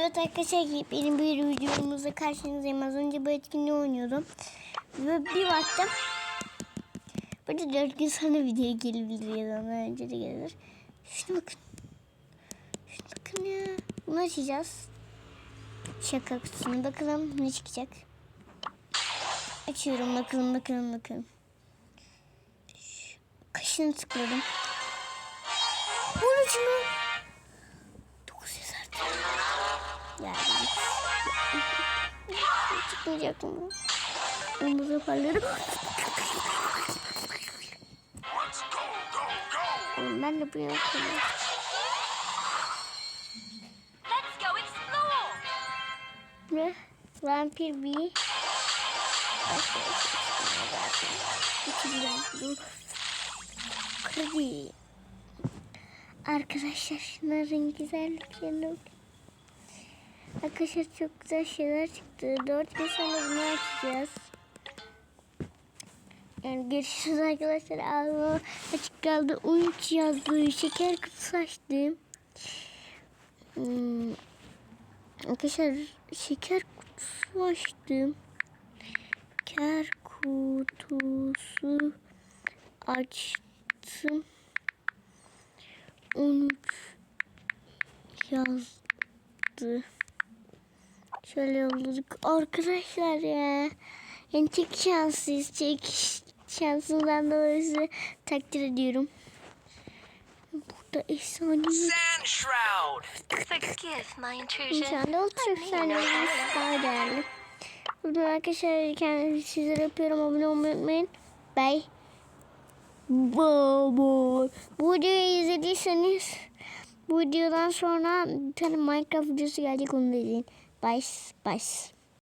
Evet arkadaşlar benim bir videomuzda karşınızdayım. Az önce bu etkinliği oynuyordum. Ve bir baktım. Burada dört gün sonra video gelebilir ya da önce de gelir. Şuna bakın. Şuna bakın ya. Bunu açacağız. Şaka kutusunu bakalım ne çıkacak. Açıyorum bakalım bakalım bakalım. Kaşını tıkladım. Bunun içine Yani çıkmayacak mı? Omuz yaparlarım. Oğlum ben de bu yapıyorum. Ne? Vampir bir. Kredi. Arkadaşlar şunların güzelliklerine bakın. Arkadaşlar çok güzel şeyler çıktı. Dört gün sonra bunu açacağız. Yani görüşürüz arkadaşlar. Ağzıma açık kaldı. Uyuç yazdı. Şeker kutusu açtım. Hmm. Arkadaşlar şeker kutusu açtım. Şeker kutusu açtım. 13 yazdı. Şöyle yolladık. Arkadaşlar ya. Yani çok şanslıyız. Çok şanslından dolayı sizi takdir ediyorum. Burada efsane Sand Shroud. Forgive my intrusion. Olacak saniyemiz daha değerli. Buradan arkadaşlar kendinizi sizlere yapıyorum. Abone olmayı unutmayın. Bye. Bye bye. Bu videoyu izlediyseniz bu videodan sonra bir tane Minecraft videosu gelecek onu da izleyin. Bye. Bye.